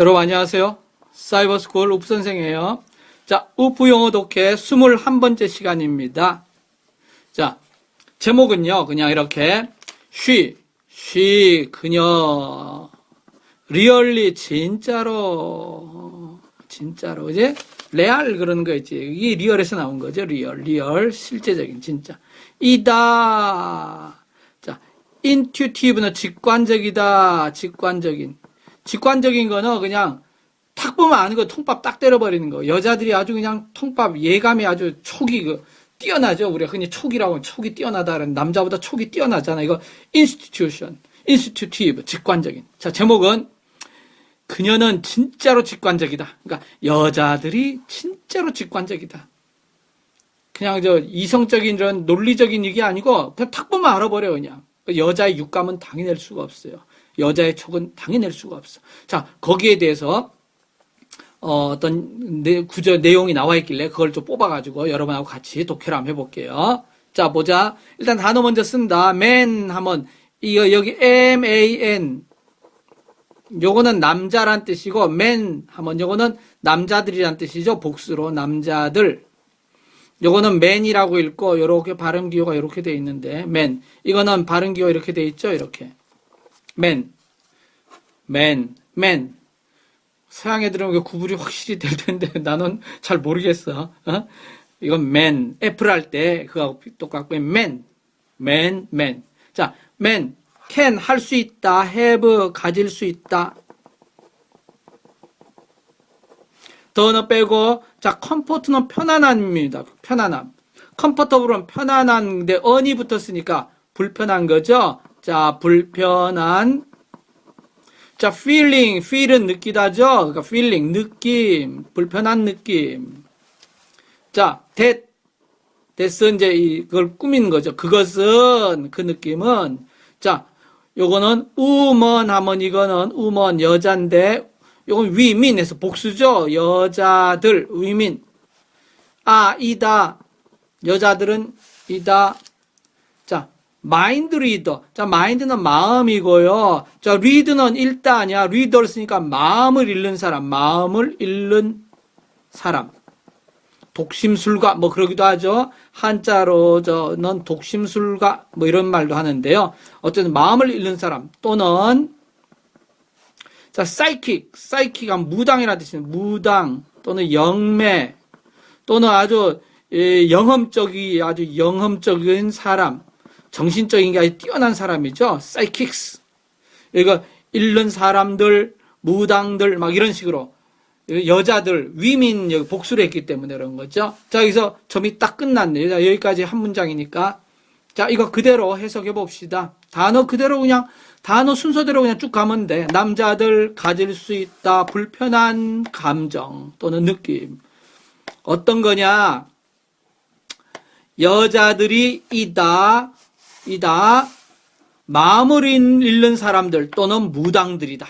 여러분 안녕하세요. 사이버스쿨 우프 선생이에요. 자, 우프 영어 독해 21번째 시간입니다. 자, 제목은요. 그냥 이렇게 she, she 그녀 리얼리 진짜로 진짜로 그지? 레알 그런 거 있지. 이게 리얼에서 나온 거죠. 리얼, 리얼 실제적인 진짜. 이다. 자, 인튜티브는 직관적이다. 직관적인. 직관적인 거는 그냥 탁 보면 아는 거 통밥 딱 때려버리는 거. 여자들이 아주 그냥 통밥 예감이 아주 촉이 그 뛰어나죠. 우리가 흔히 촉이라고 하면 촉이 뛰어나다는 남자보다 촉이 뛰어나잖아. 이거 institution, institutive, 직관적인. 자, 제목은 그녀는 진짜로 직관적이다. 그러니까 여자들이 진짜로 직관적이다. 그냥 저 이성적인 이런 논리적인 얘기 아니고 그냥 탁 보면 알아버려 그냥. 그 여자의 육감은 당해낼 수가 없어요. 여자의 촉은 당해낼 수가 없어. 자, 거기에 대해서 어, 어떤 내, 구조 내용이 나와 있길래 그걸 좀 뽑아가지고 여러분하고 같이 독해를 한번 해볼게요. 자, 보자. 일단 단어 먼저 쓴다. man 하면 이거 여기 M A N 요거는 남자란 뜻이고 man 하면 요거는 남자들이란 뜻이죠. 복수로 남자들. 요거는 man이라고 읽고 요렇게 발음 기호가 이렇게 돼 있는데 man. 이거는 발음 기호 이렇게 돼 있죠. 이렇게. Man. man. man. 서양 애들은 그 구분이 확실히 될 텐데 나는 잘 모르겠어. 어? 이건 man. 애플 할 때 그거하고 똑같고 man. man. man. 자, man. can 할 수 있다, have 가질 수 있다. 더는 빼고 자 컴포트는 편안함입니다. 편안함. 컴포터블은 편안한데 언이 붙었으니까 불편한 거죠. 자 불편한. 자 feeling, feel은 느끼다죠. 그러니까 feeling 느낌, 불편한 느낌. 자 that, that은 이제 이걸 꾸미는 거죠. 그것은 그 느낌은 자 요거는 우먼 하면 이거는 우먼 여잔데 요건 위민에서 복수죠. 여자들 위민. 아 이다 여자들은 이다. 자 마인드 리더. 자 마인드는 마음이고요. 자 리드는 아니야. 리더를 쓰니까 마음을 읽는 사람. 마음을 읽는 사람. 독심술가 뭐 그러기도 하죠. 한자로 저는 독심술가 뭐 이런 말도 하는데요. 어쨌든 마음을 잃는 사람 또는 자 사이킥 사이킥 하면 무당이라는 뜻입니다. 무당 또는 영매 또는 아주 예, 영험적이 아주 영험적인 사람 정신적인 게 아주 뛰어난 사람이죠. 사이킥스 이거 잃는 사람들 무당들 막 이런 식으로 여자들 위민 여기 복수를 했기 때문에 그런 거죠. 자 여기서 점이 딱 끝났네요. 자 여기까지 한 문장이니까 자 이거 그대로 해석해 봅시다. 단어 그대로 그냥 단어 순서대로 그냥 쭉 가면 돼. 남자들 가질 수 있다 불편한 감정 또는 느낌 어떤 거냐? 여자들이 이다 이다 마음을 잃는 사람들 또는 무당들이다.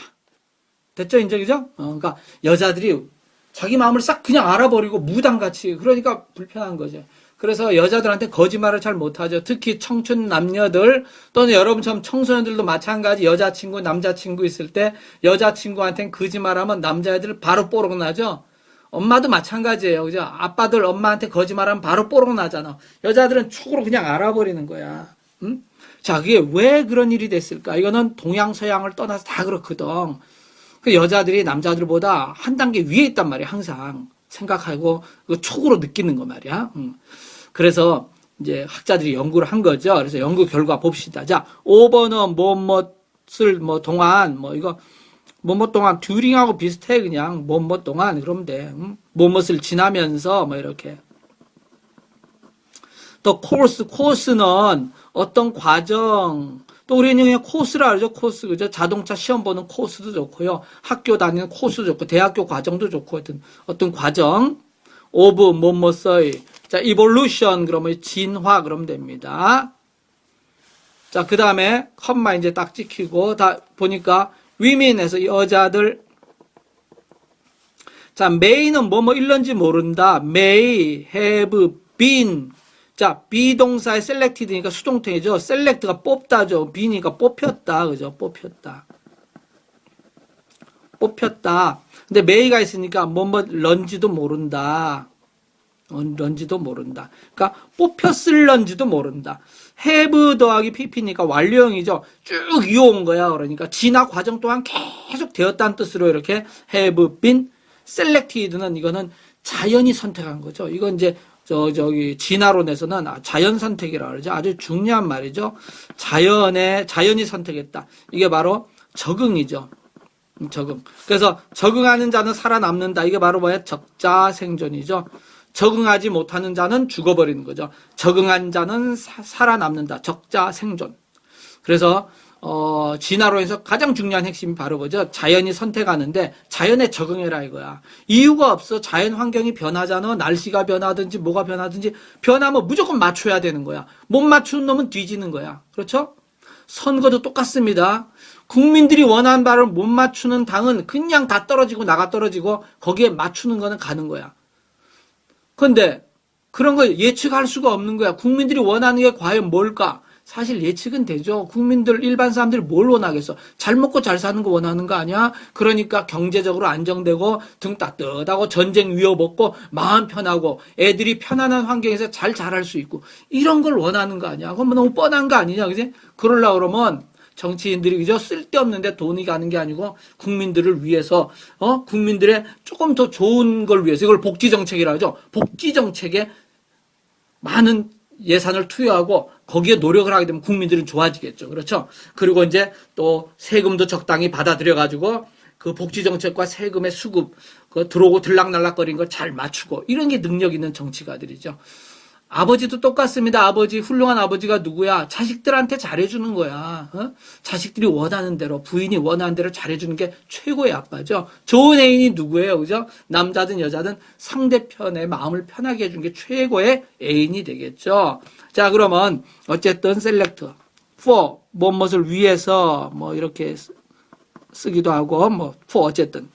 됐죠, 이제 그죠? 어, 그러니까 여자들이 자기 마음을 싹 그냥 알아버리고 무당같이 그러니까 불편한 거죠. 그래서 여자들한테 거짓말을 잘 못하죠. 특히 청춘 남녀들 또는 여러분처럼 청소년들도 마찬가지 여자친구, 남자친구 있을 때 여자친구한테는 거짓말하면 남자애들 바로 뽀록 나죠. 엄마도 마찬가지예요. 그죠? 아빠들 엄마한테 거짓말하면 바로 뽀록 나잖아. 여자들은 촉으로 그냥 알아버리는 거야. 응? 자, 그게 왜 그런 일이 됐을까? 이거는 동양 서양을 떠나서 다 그렇거든. 그 여자들이 남자들보다 한 단계 위에 있단 말이야, 항상. 생각하고, 그 촉으로 느끼는 거 말이야. 응. 그래서 이제 학자들이 연구를 한 거죠. 그래서 연구 결과 봅시다. 자, 5번은 뭐뭇을 뭐 동안, 뭐 이거, 뭐뭐 동안 듀링하고 비슷해, 그냥. 뭐뭐 동안, 그러면 돼. 응? 뭐뭇을 지나면서, 뭐 이렇게. 또 코스, 코스는 어떤 과정, 또 우리는 그냥 코스라 그러죠. 코스. 그죠? 자동차 시험 보는 코스도 좋고요. 학교 다니는 코스도 좋고, 대학교 과정도 좋고, 하여튼 어떤 과정. 오브, 뭐뭐서의. 자, evolution, 그러면 진화, 그러면 됩니다. 자, 그 다음에 컴마 이제 딱 찍히고, 다 보니까 위민에서 여자들. 자, may는 뭐뭐 일런지 모른다. may, have, been. 자, 비동사의 selected니까 수동태죠. select가 뽑다죠. be니까 뽑혔다. 그죠? 뽑혔다. 뽑혔다. 근데 메이가 있으니까 뭐뭐 런지도 모른다. 어, 런지도 모른다. 그러니까 뽑혔을런지도 모른다. have 더하기 pp니까 완료형이죠. 쭉 이어온 거야. 그러니까 진화 과정 동안 계속 되었다는 뜻으로 이렇게 have been selected는 이거는 자연이 선택한 거죠. 이건 이제 저 저기 진화론에서는 아, 자연 선택이라 그러죠. 아주 중요한 말이죠. 자연의 자연이 선택했다. 이게 바로 적응이죠. 음, 적응. 그래서 적응하는 자는 살아남는다. 이게 바로 뭐야? 적자 생존이죠. 적응하지 못하는 자는 죽어버리는 거죠. 적응한 자는 사, 살아남는다. 적자 생존. 그래서 어, 진화론에서 가장 중요한 핵심이 바로 뭐죠? 자연이 선택하는데 자연에 적응해라 이거야. 이유가 없어. 자연 환경이 변하잖아. 날씨가 변하든지 뭐가 변하든지 변하면 무조건 맞춰야 되는 거야. 못 맞추는 놈은 뒤지는 거야. 그렇죠? 선거도 똑같습니다. 국민들이 원하는 바를 못 맞추는 당은 그냥 다 떨어지고 나가 떨어지고 거기에 맞추는 거는 가는 거야. 근데 그런 거 예측할 수가 없는 거야. 국민들이 원하는 게 과연 뭘까? 사실 예측은 되죠. 국민들, 일반 사람들이 뭘 원하겠어? 잘 먹고 잘 사는 거 원하는 거 아니야? 그러니까 경제적으로 안정되고 등 따뜻하고 전쟁 위협 없고 마음 편하고 애들이 편안한 환경에서 잘 자랄 수 있고 이런 걸 원하는 거 아니야? 그건 뭐 너무 뻔한 거 아니냐? 그지? 그러려고 그러면 정치인들이 그저 쓸데없는데 돈이 가는 게 아니고 국민들을 위해서 어 국민들의 조금 더 좋은 걸 위해서 이걸 복지 정책이라 하죠. 복지 정책에 많은 예산을 투여하고 거기에 노력을 하게 되면 국민들은 좋아지겠죠. 그렇죠? 그리고 이제 또 세금도 적당히 받아들여 가지고 그 복지 정책과 세금의 수급 그 들어오고 들락날락거리는 걸 잘 맞추고 이런 게 능력 있는 정치가들이죠. 아버지도 똑같습니다. 아버지 훌륭한 아버지가 누구야? 자식들한테 잘해주는 거야. 어? 자식들이 원하는 대로 부인이 원하는 대로 잘해주는 게 최고의 아빠죠. 좋은 애인이 누구예요, 그죠? 남자든 여자든 상대편의 마음을 편하게 해주는 게 최고의 애인이 되겠죠. 자, 그러면 어쨌든 셀렉트 for 무엇을 위해서 뭐 이렇게 쓰기도 하고 뭐 for 어쨌든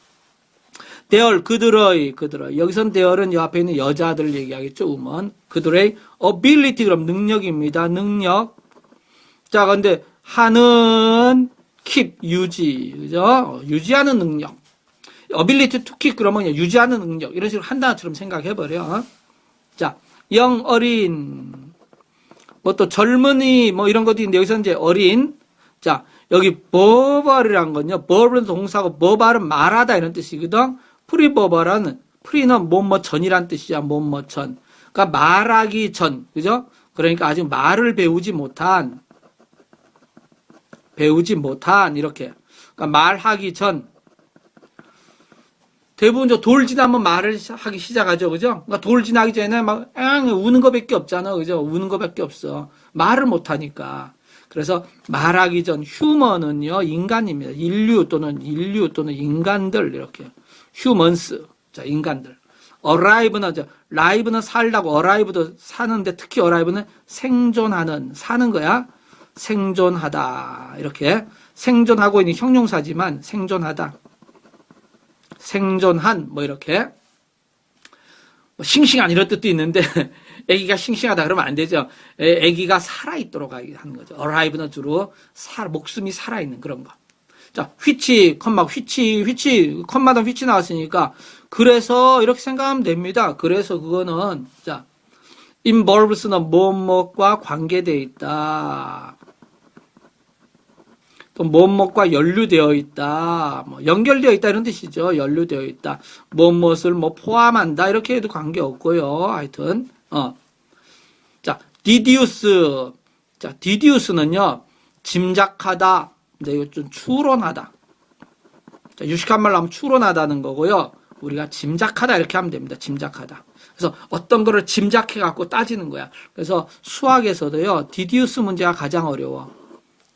대열 그들의 그들의 여기선 대열은 이 앞에 있는 여자들 얘기하겠죠 우먼. 그들의 ability 그럼 능력입니다. 능력. 자 근데 하는 keep 유지. 그죠? 유지하는 능력. ability to keep 그러면 유지하는 능력. 이런 식으로 한다처럼 생각해 버려. 자 영 어린. 뭐 또 젊은이 뭐 이런 것도 있는데 여기서 이제 어린. 자 여기 버벌이란 건요. 버벌은 동사고 버발은 말하다 이런 뜻이거든 프리버버라는 프리는 뭐뭐 전이란 뜻이야 뭐뭐 전. 그러니까 말하기 전, 그죠? 그러니까 아직 말을 배우지 못한 배우지 못한 이렇게. 그러니까 말하기 전. 대부분 저 돌 지나면 말을 하기 시작하죠, 그죠? 그러니까 돌 지나기 전에 막 앙, 우는 거밖에 없잖아, 그죠? 우는 거밖에 없어. 말을 못 하니까. 그래서 말하기 전 휴먼은요 인간입니다. 인류 또는 인류 또는 인간들 이렇게. Humans. 자, 인간들. arrive는, 저, live는 살다고, arrive도 사는데 특히 arrive는 생존하는, 사는 거야. 생존하다. 이렇게. 생존하고 있는 형용사지만 생존하다. 생존한, 뭐 이렇게. 뭐 싱싱한 이런 뜻도 있는데, 애기가 싱싱하다 그러면 안 되죠. 애기가 살아있도록 하는 거죠. arrive는 주로 살, 목숨이 살아있는 그런 거. 자, 휘치, 컴마, 휘치, 휘치, 컴마다 휘치 나왔으니까, 그래서 이렇게 생각하면 됩니다. 그래서 그거는, 자, involves는 뭐뭐과 관계되어 있다. 또 뭐뭐과 연루되어 있다. 뭐 연결되어 있다 이런 뜻이죠. 연루되어 있다. 뭐뭇을 뭐 포함한다 이렇게 해도 관계 없고요. 하여튼 어. 자, deduce. 자, deduce는요. 짐작하다. 근데 이거 좀 추론하다. 자, 유식한 말로 하면 추론하다는 거고요. 우리가 짐작하다 이렇게 하면 됩니다. 짐작하다. 그래서 어떤 거를 짐작해 갖고 따지는 거야. 그래서 수학에서도요. 디디우스 문제가 가장 어려워.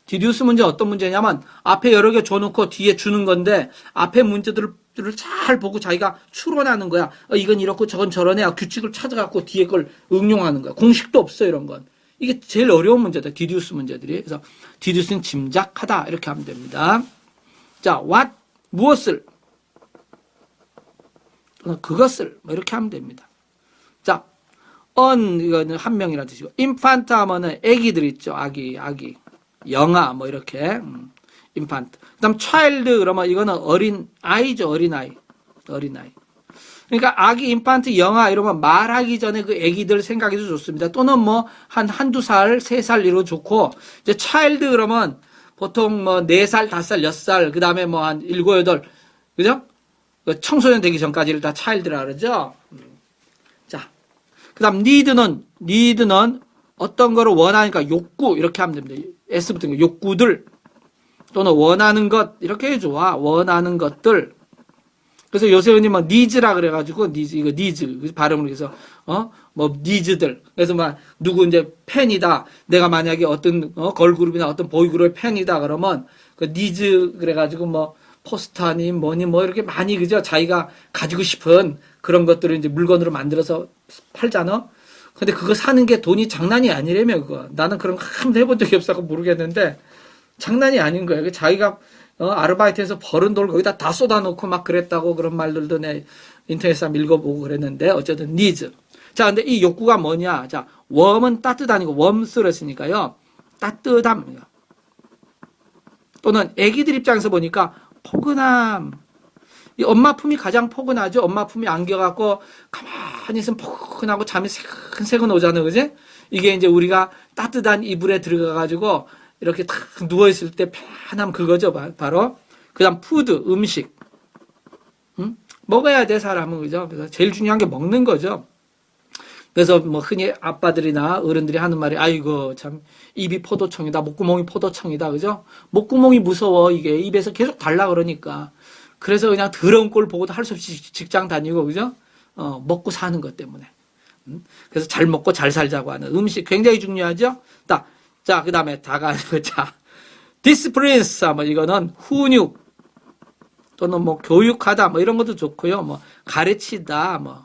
디디우스 문제 어떤 문제냐면 앞에 여러 개 줘놓고 뒤에 주는 건데 앞에 문제들을 잘 보고 자기가 추론하는 거야. 어, 이건 이렇고 저건 저러네. 규칙을 찾아갖고 뒤에 걸 응용하는 거야. 공식도 없어 이런 건. 이게 제일 어려운 문제다. 디듀스 문제들이. 그래서 디듀스는 짐작하다 이렇게 하면 됩니다. 자, what 무엇을 그것을 뭐 이렇게 하면 됩니다. 자, on 이거는 한 명이라는 뜻이고 infant 하면은 아기들 있죠. 아기, 아기. 영아 뭐 이렇게. 음. 인판트. 그다음 차일드 그러면 이거는 어린 아이죠, 어린 아이. 어린 아이. 그러니까 아기 인판트 영아 이러면 말하기 전에 그 아기들 생각해도 좋습니다. 또는 뭐 한 한두 살, 세 살 이로 좋고 이제 차일드 그러면 보통 뭐 네 살, 다섯 살, 여섯 살, 그다음에 뭐 한 일곱 여덟 그죠? 그 청소년 되기 전까지를 다 차일드라 그러죠. 음. 자. 그다음 니드는 니드는 어떤 거를 원하니까 욕구 이렇게 하면 됩니다. S 붙은 거 욕구들 또는 원하는 것 이렇게 해줘. 원하는 것들. 그래서 요새은님은 니즈라 그래가지고 니즈 이거 니즈 그래서 발음을 해서 어 뭐 니즈들. 그래서 막 누구 이제 팬이다. 내가 만약에 어떤 어, 걸그룹이나 어떤 보이그룹의 팬이다 그러면 그 니즈 그래가지고 뭐 포스터니 뭐니 뭐 이렇게 많이 그죠? 자기가 가지고 싶은 그런 것들을 이제 물건으로 만들어서 팔잖아? 근데 그거 사는 게 돈이 장난이 아니라며 그거. 나는 그런 거 한 번도 해본 적이 없어서 모르겠는데 장난이 아닌 거예요 그 자기가 어, 아르바이트해서 벌은 돈을 거기다 다 쏟아놓고 막 그랬다고 그런 말들도 내 인터넷에 한번 읽어보고 그랬는데 어쨌든 니즈. 자, 근데 이 욕구가 뭐냐? 자, 웜은 따뜻하니까 웜스를 쓰니까요. 따뜻함. 또는 애기들 입장에서 보니까 포근함. 이 엄마 품이 가장 포근하죠. 엄마 품이 안겨갖고 가만히 있으면 포근하고 잠이 새근새근 오잖아요. 그지? 이게 이제 우리가 따뜻한 이불에 들어가가지고 이렇게 탁 누워있을 때 편함 그거죠. 바- 바로. 그 다음 푸드, 음식. 음? 먹어야 돼, 사람은. 그죠? 그래서 제일 중요한 게 먹는 거죠. 그래서 뭐 흔히 아빠들이나 어른들이 하는 말이 아이고 참 입이 포도청이다 목구멍이 포도청이다 그죠 목구멍이 무서워 이게 입에서 계속 달라 그러니까 그래서 그냥 더러운 꼴 보고도 할 수 없이 직장 다니고 그죠 어 먹고 사는 것 때문에 음? 그래서 잘 먹고 잘 살자고 하는 음식 굉장히 중요하죠 자, 자 그 다음에 다가 자 디스프린스 뭐 이거는 훈육 또는 뭐 교육하다 뭐 이런 것도 좋고요. 뭐 가르치다 뭐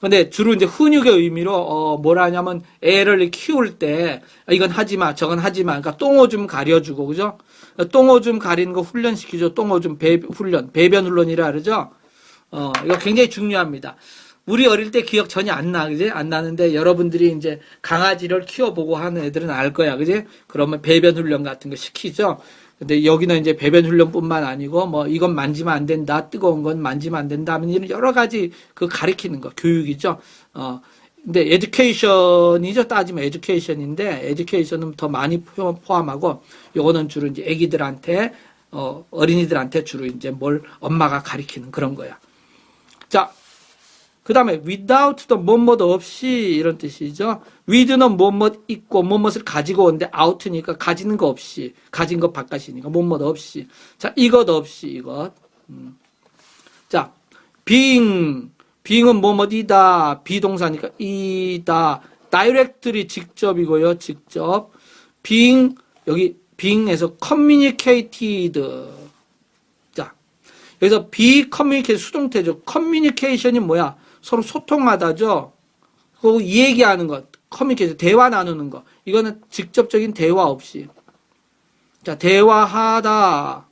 근데 주로 이제 훈육의 의미로 어 뭐라 하냐면 애를 키울 때 이건 하지 마 저건 하지 마. 그러니까 똥오줌 가려주고 그죠? 똥오줌 가리는 거 훈련시키죠. 똥오줌 배 훈련 배변 훈련이라 그러죠? 어 이거 굉장히 중요합니다 우리 어릴 때 기억 전혀 안 나, 그지? 안 나는데 여러분들이 이제 강아지를 키워보고 하는 애들은 알 거야, 그지? 그러면 배변 훈련 같은 거 시키죠? 근데 여기는 이제 배변 훈련뿐만 아니고 뭐 이건 만지면 안 된다, 뜨거운 건 만지면 안 된다 하면 이런 여러 가지 그 가리키는 거, 교육이죠. 어, 근데 에듀케이션이죠. 따지면 에듀케이션인데 에듀케이션은 더 많이 포- 포함하고 요거는 주로 이제 애기들한테 어, 어린이들한테 주로 이제 뭘 엄마가 가리키는 그런 거야. 자, 그 다음에 without도 뭐뭐 없이 이런 뜻이죠. with는 뭐뭐 있고 뭐뭐을 가지고 오는데 out니까 가지는 거 없이 가진 것 바깥이니까 뭐뭐 없이. 자 이것 없이 이것. 음. 자 being. being은 뭐뭐이다. 비동사니까 이다. directly 직접이고요 직접. being 여기 being에서 communicated. 자 여기서 be communicate 수동태죠. communication이 뭐야 서로 소통하다죠. 그리고 얘기하는 것, 커뮤니케이션, 대화 나누는 것. 이거는 직접적인 대화 없이. 자, 대화하다.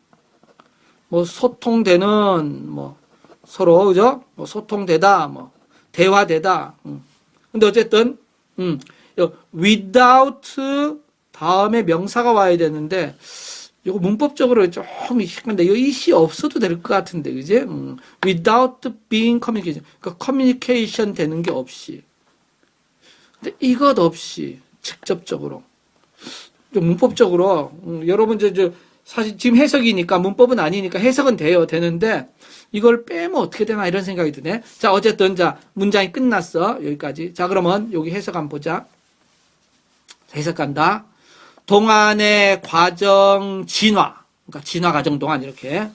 뭐, 소통되는, 뭐, 서로, 그죠? 뭐, 소통되다, 뭐, 대화되다. 음. 근데 어쨌든, 음, 요 without 다음에 명사가 와야 되는데, 이거 문법적으로 좀 근데 이 시 없어도 될 것 같은데 그지? 음. without being communication 그러니까 커뮤니케이션 되는 게 없이 근데 이것 없이 직접적으로 좀 문법적으로 음, 여러분 이제 저 사실 지금 해석이니까 문법은 아니니까 해석은 돼요 되는데 이걸 빼면 어떻게 되나 이런 생각이 드네. 자 어쨌든 자 문장이 끝났어 여기까지. 자 그러면 여기 해석 한번 보자. 해석 간다. 동안의 과정 진화, 그러니까 진화 과정 동안 이렇게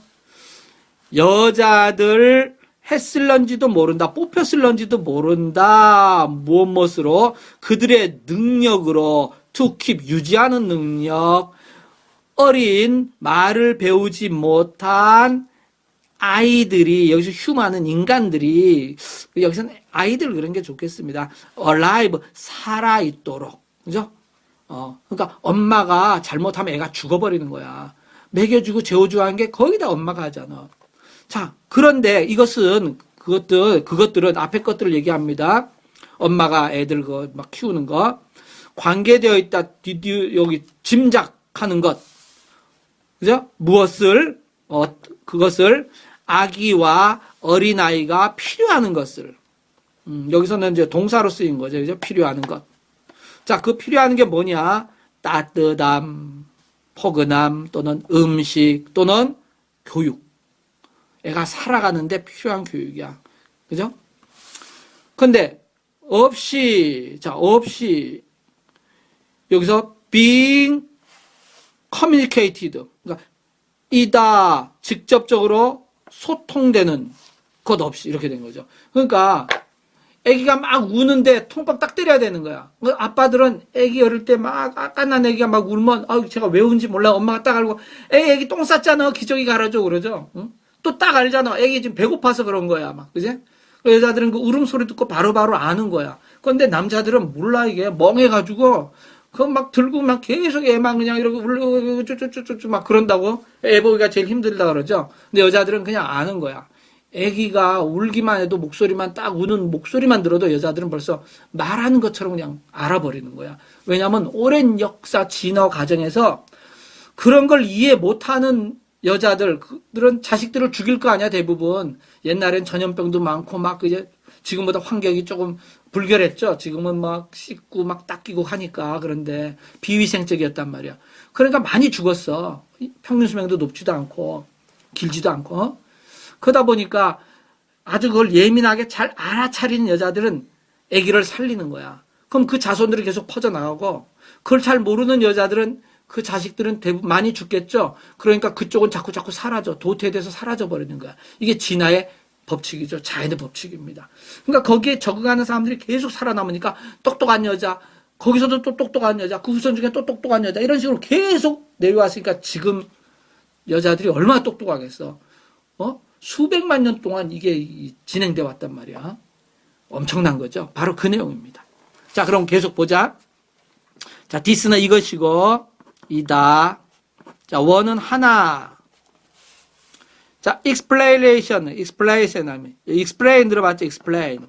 여자들 했을런지도 모른다, 뽑혔을런지도 모른다, 무엇 무엇으로 그들의 능력으로 keep 유지하는 능력, 어린 말을 배우지 못한 아이들이 여기서 휴마는 인간들이 여기서는 아이들 그런 게 좋겠습니다. alive 살아 있도록 그죠? 어, 그러니까 엄마가 잘못하면 애가 죽어버리는 거야. 먹여주고 재워주고 하는 게 거의 다 엄마가 하잖아. 자, 그런데 이것은 그것들, 그것들은 앞에 것들을 얘기합니다. 엄마가 애들 그 막 키우는 거. 관계되어 있다, 디디, 여기 짐작하는 것. 그죠? 무엇을, 어, 그것을 아기와 어린 아이가 필요하는 것을. 음, 여기서는 이제 동사로 쓰인 거죠. 그죠? 필요하는 것. 자, 그 필요한 게 뭐냐? 따뜻함, 포근함, 또는 음식, 또는 교육. 애가 살아가는데 필요한 교육이야. 그죠? 근데, 없이, 자, 없이, 여기서 being communicated. 그러니까, 이다, 직접적으로 소통되는 것 없이 이렇게 된 거죠. 그러니까, 아기가 막 우는데 통밥 딱 때려야 되는 거야. 그 아빠들은 아기 어릴 때막 깐난 아기가 막 울면 아 제가 왜 운지 몰라 엄마가 딱 알고 에이 애기 똥 쌌잖아 기저귀 갈아줘 그러죠. 또딱 알잖아. 애기 지금 배고파서 그런 거야 막 그지? 그 여자들은 그 울음소리 듣고 바로 바로 아는 거야. 그런데 남자들은 몰라 이게 멍해가지고 그거 막 들고 막 계속 애만 그냥 이러고 울고 쭈쭈쭈쭈쭈 막 그런다고 애 보기가 제일 힘들다 그러죠. 근데 여자들은 그냥 아는 거야. 아기가 울기만 해도 목소리만 딱 우는 목소리만 들어도 여자들은 벌써 말하는 것처럼 그냥 알아버리는 거야. 왜냐하면 오랜 역사 진화 과정에서 그런 걸 이해 못하는 여자들, 그들은 자식들을 죽일 거 아니야, 대부분. 옛날엔 전염병도 많고, 막, 이제, 지금보다 환경이 조금 불결했죠. 지금은 막 씻고 막 닦이고 하니까. 그런데 비위생적이었단 말이야. 그러니까 많이 죽었어. 평균 수명도 높지도 않고, 길지도 않고. 그러다 보니까 아주 그걸 예민하게 잘 알아차리는 여자들은 아기를 살리는 거야. 그럼 그 자손들이 계속 퍼져나가고, 그걸 잘 모르는 여자들은 그 자식들은 대부분 많이 죽겠죠. 그러니까 그쪽은 자꾸 자꾸 사라져 도태돼서 사라져 버리는 거야. 이게 진화의 법칙이죠. 자연의 법칙입니다. 그러니까 거기에 적응하는 사람들이 계속 살아남으니까 똑똑한 여자, 거기서도 또 똑똑한 여자, 그 후손 중에 또 똑똑한 여자 이런 식으로 계속 내려왔으니까 지금 여자들이 얼마나 똑똑하겠어. 어? 수백만 년 동안 이게 진행돼 왔단 말이야. 엄청난 거죠. 바로 그 내용입니다. 자, 그럼 계속 보자. 자, 디스는 이것이고 이다. 자, 원은 하나. 자, explanation, explanation 하면, explain 들어봤죠? explain.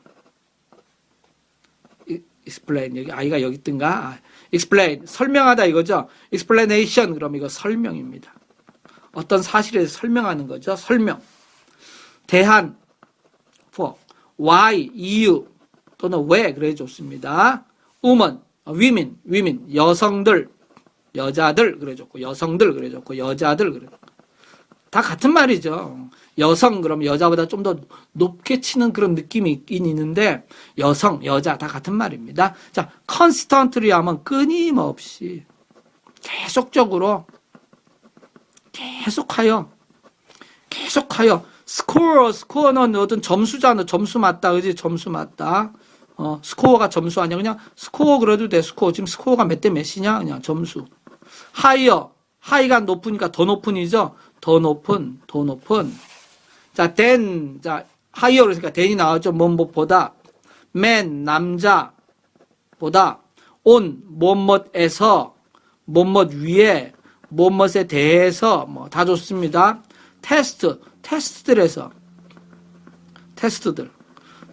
explain. 여기, 아이가 여기 있던가? explain. 설명하다 이거죠? explanation. 그럼 이거 설명입니다. 어떤 사실에 대해서 설명하는 거죠? 설명. 대한, for. why, 이유. 또는 왜, 그래 좋습니다. woman, women, women. 여성들. 여자들 그래 줬고 여성들 그래 줬고 여자들 그래 다 같은 말이죠. 여성 그럼 여자보다 좀 더 높게 치는 그런 느낌이 있긴 있는데 여성 여자 다 같은 말입니다. 자, constantly 하면 끊임없이 계속적으로 계속하여 계속하여 스코어 스코어는 어떤 점수잖아. 점수 맞다. 그지? 점수 맞다. 어 스코어가 점수 아니야. 그냥 스코어 그래도 돼 스코어. 지금 스코어가 몇 대 몇이냐? 그냥 점수. 하이어 하이가 높으니까 더 높은이죠. 더 높은, 더 높은. 자, 된, 자, 하이어 그러니까 된이 나왔죠. 뭔못보다. 맨, 남자, 보다, 온, 못못에서, 못못 위에, 못못에 대해서, 뭐, 다 좋습니다. 테스트, 테스트들에서, 테스트들.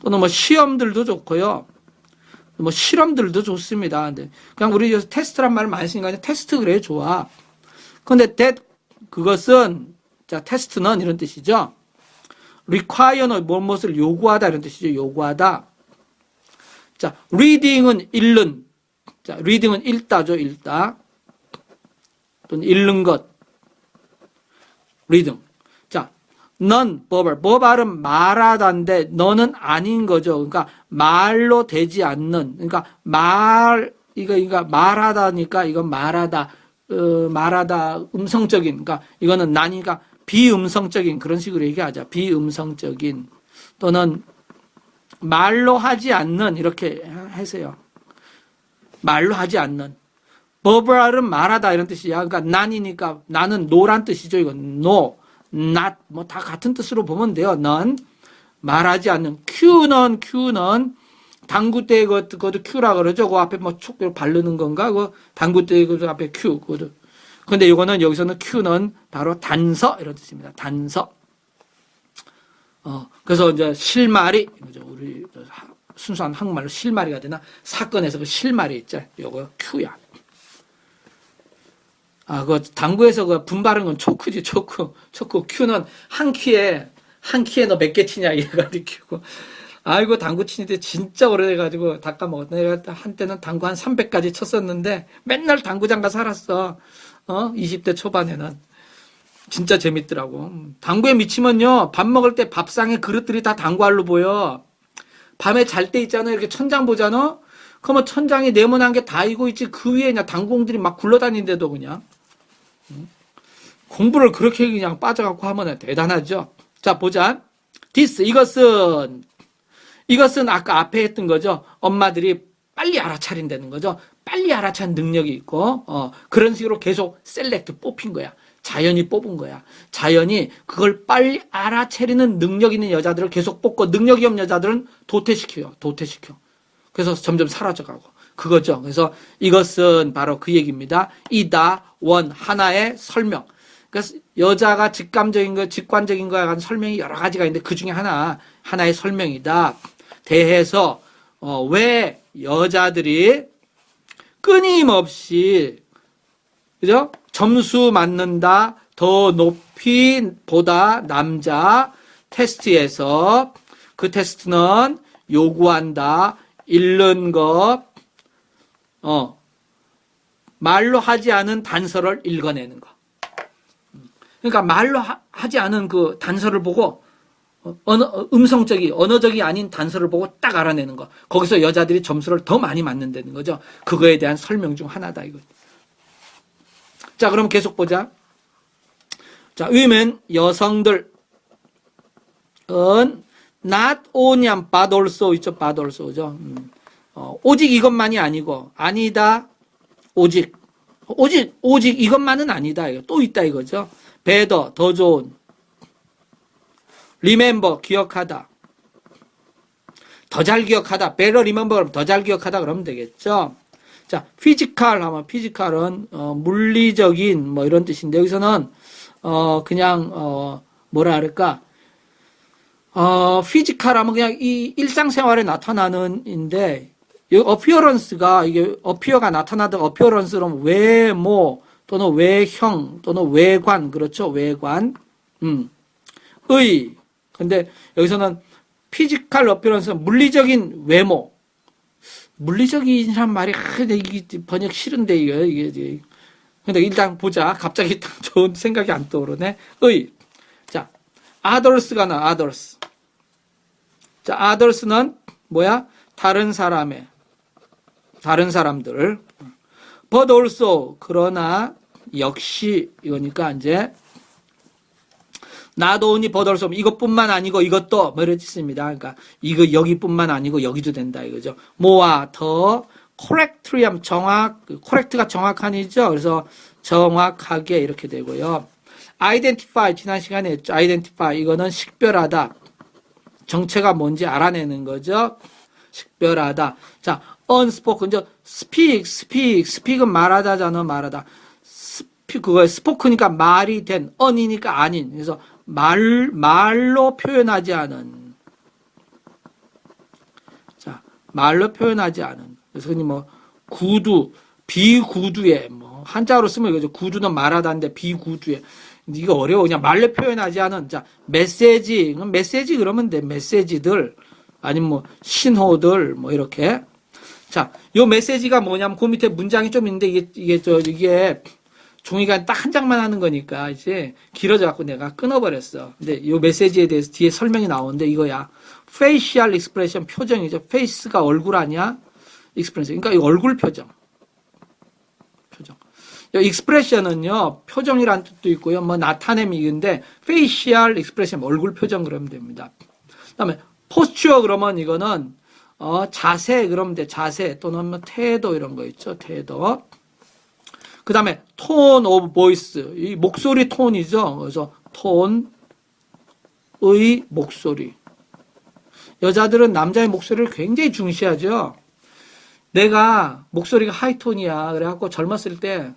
또는 뭐, 시험들도 좋고요. 뭐 실험들도 좋습니다. 근데 그냥 우리 여기서 테스트란 말을 많이 쓰니까 테스트 그래 좋아. 근데 that 그것은 자 테스트는 이런 뜻이죠. require는 무엇을 요구하다 이런 뜻이죠. 요구하다. 자 reading은 읽는. 자 reading은 읽다죠. 읽다. 또는 읽는 것. reading. 넌 버벌 버발은 말하다인데 너는 아닌 거죠. 그러니까 말로 되지 않는 그러니까 말 이거 이거 말하다니까 이건 말하다 어, 말하다 음성적인 그러니까 이거는 나니까 비음성적인 그런 식으로 얘기하자. 비음성적인 또는 말로 하지 않는 이렇게 하세요. 말로 하지 않는 버벌은 말하다 이런 뜻이야. 그러니까 난이니까 나는 노란 뜻이죠. 이건 노. Not 뭐 다 같은 뜻으로 보면 돼요. 넌 말하지 않는 Q는 Q는 당구 때 그것도 Q라 그러죠. 그 앞에 뭐촉 바르는 건가? 그 당구 때그 앞에 Q 그것도. 근데 이거는 여기서는 Q는 바로 단서 이런 뜻입니다. 단서. 어 그래서 이제 실마리 그죠? 우리 순수한 한국말로 실마리가 되나 사건에서 그 실마리 있죠. 요거 Q야. 아, 그 당구에서 그 분바른 건 초크지, 초크. 초크. 큐는 한 키에, 한 키에 너 몇 개 치냐, 이래가 느끼고. 아이고, 당구 치는데 진짜 오래돼가지고 닦아먹었다. 내가 한때는 당구 한 300까지 쳤었는데 맨날 당구장 가 살았어. 어? 20대 초반에는. 진짜 재밌더라고. 당구에 미치면요, 밥 먹을 때 밥상에 그릇들이 다 당구알로 보여. 밤에 잘 때 있잖아. 이렇게 천장 보잖아. 그러면 천장에 네모난 게 다 이고 있지. 그 위에 그냥 당공들이 막 굴러다니는데도 그냥. 응? 공부를 그렇게 그냥 빠져갖고 하면 대단하죠. 자, 보자. this, 이것은, 이것은 아까 앞에 했던 거죠. 엄마들이 빨리 알아차린다는 거죠. 빨리 알아차는 능력이 있고, 어, 그런 식으로 계속 셀렉트 뽑힌 거야. 자연이 뽑은 거야. 자연이 그걸 빨리 알아차리는 능력 있는 여자들을 계속 뽑고 능력이 없는 여자들은 도태시켜요. 도태시켜. 그래서 점점 사라져가고 그거죠. 그래서 이것은 바로 그 얘기입니다. 이다 원 하나의 설명. 그래서 여자가 직감적인 거, 직관적인 거에 관한 설명이 여러 가지가 있는데 그 중에 하나 하나의 설명이다. 대해서 어, 왜 여자들이 끊임없이 그죠? 점수 맞는다 더 높이 보다 남자 테스트에서 그 테스트는 요구한다 읽는 것, 어, 말로 하지 않은 단서를 읽어내는 것. 그러니까 말로 하, 지 않은 그 단서를 보고 언어, 음성적이 언어적이 아닌 단서를 보고 딱 알아내는 거. 거기서 여자들이 점수를 더 많이 맞는다는 거죠. 그거에 대한 설명 중 하나다 이거. 자, 그럼 계속 보자. 자, 위면 여성들 은 not only but also 있죠. but also죠. 음. 어, 오직 이것만이 아니고 아니다. 오직 오직 오직 이것만은 아니다. 이거 또 있다 이거죠. better 더 좋은 remember 기억하다. 더 잘 기억하다. remember 그럼 더잘 기억하다 그러면 되겠죠. 자, 피지컬 하면 피지컬은 어, 물리적인 뭐 이런 뜻인데 여기서는 어 그냥 어 뭐라 할까? 어, 피지컬 하면 그냥 이 일상생활에 나타나는 인데, 이 어피어런스가, 이게 어피어가 나타나던 어피어런스는 외모, 또는 외형, 또는 외관, 그렇죠? 외관. 음. 의. 근데 여기서는 피지컬 어피어런스는 물리적인 외모. 물리적인이란 말이, 아, 이게 번역 싫은데, 이거, 이게. 근데 일단 보자. 갑자기 딱 좋은 생각이 안 떠오르네. 의. 자, 아더스가 나, 아더스. 자, 아더스는 뭐야? 다른 사람의, 다른 사람들. but also, 그러나, 역시, 이거니까 이제, 나도 오니 but also, 이것뿐만 아니고 이것도, 뭐 이렇게 있습니다. 그러니까, 이거 여기뿐만 아니고 여기도 된다, 이거죠. 뭐와 더, 하면 정확, correct가 정확한이죠. 그래서 정확하게 이렇게 되고요. identify, 지난 시간에 했죠. identify, 이거는 식별하다. 정체가 뭔지 알아내는 거죠. 식별하다. 자, unspoken. 저 speak, speak, speak은 말하다잖아, 말하다. speak 그거 spoken이니까 말이 된, un이니까 아닌. 그래서 말 말로 표현하지 않은. 자, 말로 표현하지 않은. 그래서 흔히 뭐 구두, 비구두에 뭐 한자로 쓰면 이거죠. 구두는 말하다인데 비구두에. 이거 어려워. 그냥 말로 표현하지 않은, 자, 메시지, 메시지 그러면 돼. 메시지들, 아니면 뭐, 신호들, 뭐, 이렇게. 자, 요 메시지가 뭐냐면, 그 밑에 문장이 좀 있는데, 이게, 이게, 저, 이게, 종이가 딱 한 장만 하는 거니까, 이제, 길어져 갖고 내가 끊어버렸어. 근데 요 메시지에 대해서 뒤에 설명이 나오는데, 이거야. facial expression 표정이죠. face가 얼굴 아니야? expression. 그러니까 이 얼굴 표정. 익스프레션은요 표정이란 뜻도 있고요 뭐 나타냄이인데 페이시얼 익스프레션 얼굴 표정 그러면 됩니다 그 다음에 포스처 그러면 이거는 어, 자세 그러면 돼 자세 또는 뭐 태도 이런 거 있죠? 태도. 그 다음에 톤 오브 보이스 이 목소리 톤이죠? 그래서 톤의 목소리. 여자들은 남자의 목소리를 굉장히 중시하죠? 내가 목소리가 하이톤이야. 그래갖고 젊었을 때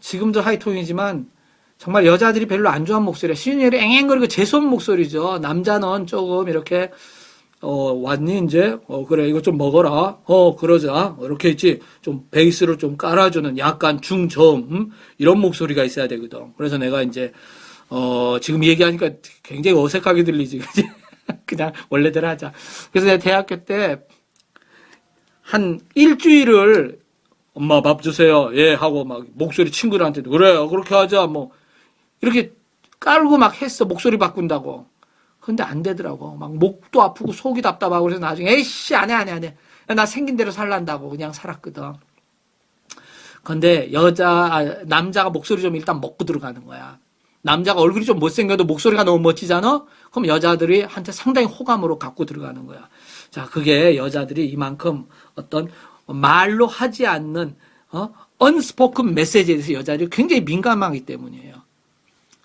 지금도 하이톤이지만 정말 여자들이 별로 안 좋아하는 목소리야. 시윤이를 앵앵거리고 재수없는 목소리죠. 남자는 조금 이렇게 어, 왔니, 이제? 어, 그래, 이거 좀 먹어라. 어, 그러자. 이렇게 있지. 좀 베이스를 좀 깔아주는 약간 중저음, 음? 이런 목소리가 있어야 되거든. 그래서 내가 이제, 어, 지금 얘기하니까 굉장히 어색하게 들리지. 그지? 그냥 원래대로 하자. 그래서 내가 대학교 때 한 일주일을 엄마 밥 주세요. 예, 하고 막 목소리 친구들한테도 그래요. 그렇게 하자. 뭐, 이렇게 깔고 막 했어. 목소리 바꾼다고. 근데 안 되더라고. 막 목도 아프고 속이 답답하고 그래서 나중에 에이씨 안 해 안 해 안 해. 나 생긴 대로 살란다고 그냥 살았거든. 근데 여자 아, 남자가 목소리 좀 일단 먹고 들어가는 거야. 남자가 얼굴이 좀 못생겨도 목소리가 너무 멋지잖아? 그럼 여자들이 한테 상당히 호감으로 갖고 들어가는 거야. 자, 그게 여자들이 이만큼 어떤 말로 하지 않는, 어, 언스포큰 메시지에 대해서 여자들이 굉장히 민감하기 때문이에요.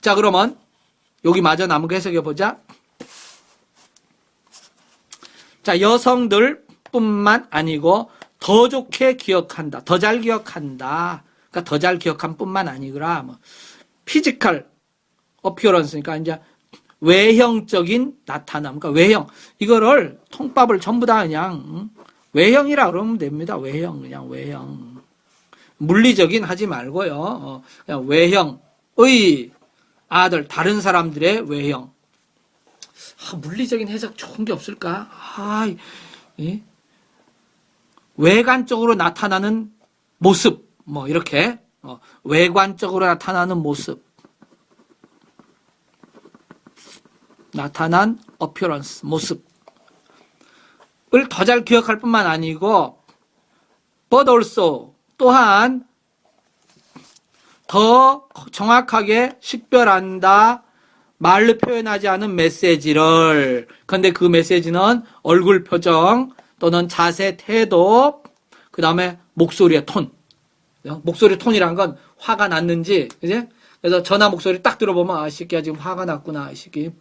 자, 그러면 여기 마저 거 해석해 보자. 자, 여성들 뿐만 아니고 더 좋게 기억한다. 더 잘 기억한다. 그러니까 더 잘 기억한 뿐만 아니구나. 뭐 피지컬 어피어런스니까 이제 외형적인 나타남. 그러니까 외형. 이거를 통밥을 전부 다 그냥 음, 외형이라 그러면 됩니다. 외형 그냥 외형. 물리적인 하지 말고요. 어, 그냥 외형의 아들 다른 사람들의 외형. 아, 물리적인 해석 좋은 게 없을까? 아, 이, 외관적으로 나타나는 모습, 뭐 이렇게 어, 외관적으로 나타나는 모습, 나타난 appearance 모습을 더 잘 기억할 뿐만 아니고, but also 또한 더 정확하게 식별한다. 말로 표현하지 않은 메시지를. 근데 그 메시지는 얼굴 표정 또는 자세, 태도, 그 다음에 목소리의 톤. 목소리 톤이란 건 화가 났는지, 이제 그래서 전화 목소리 딱 들어보면 아, 이 새끼야 지금 화가 났구나, 이 새끼.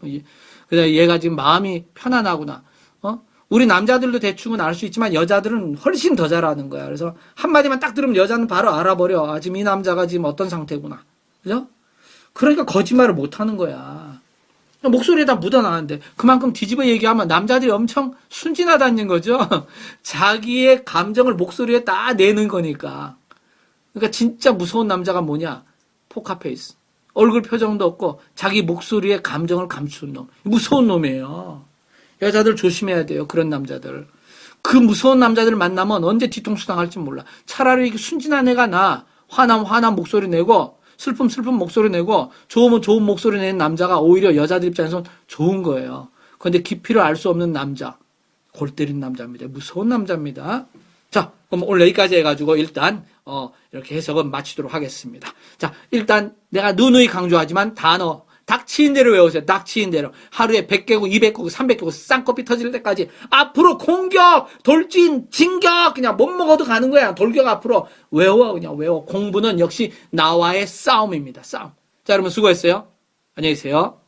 그래서 얘가 지금 마음이 편안하구나. 어? 우리 남자들도 대충은 알 수 있지만 여자들은 훨씬 더 잘하는 거야. 그래서 한 마디만 딱 들으면 여자는 바로 알아버려. 아, 지금 이 남자가 지금 어떤 상태구나. 그죠? 그러니까 거짓말을 못 하는 거야. 목소리에다 묻어나는데 그만큼 뒤집어 얘기하면 남자들이 엄청 순진하다는 거죠. 자기의 감정을 목소리에 다 내는 거니까. 그러니까 진짜 무서운 남자가 뭐냐? 포카페이스. 얼굴 표정도 없고 자기 목소리에 감정을 감추는 놈. 무서운 놈이에요. 여자들 조심해야 돼요. 그런 남자들. 그 무서운 남자들을 만나면 언제 뒤통수 당할지 몰라. 차라리 순진한 애가 나. 화남 화남 목소리 내고 슬픔 슬픔 목소리 내고 좋으면 좋은 목소리 내는 남자가 오히려 여자들 입장에서는 좋은 거예요. 그런데 깊이를 알 수 없는 남자. 골 때린 남자입니다. 무서운 남자입니다. 자, 그럼 오늘 여기까지 해가지고 일단 어, 이렇게 해석은 마치도록 하겠습니다. 자, 일단 내가 누누이 강조하지만 단어 닥치인 대로 외우세요. 닥치인 대로. 하루에 100개고 200개고 300개고 쌍꺼풀 터질 때까지 앞으로 공격, 돌진, 진격 그냥 못 먹어도 가는 거야. 돌격 앞으로 외워 그냥 외워. 공부는 역시 나와의 싸움입니다. 싸움. 자, 여러분 수고했어요. 안녕히 계세요.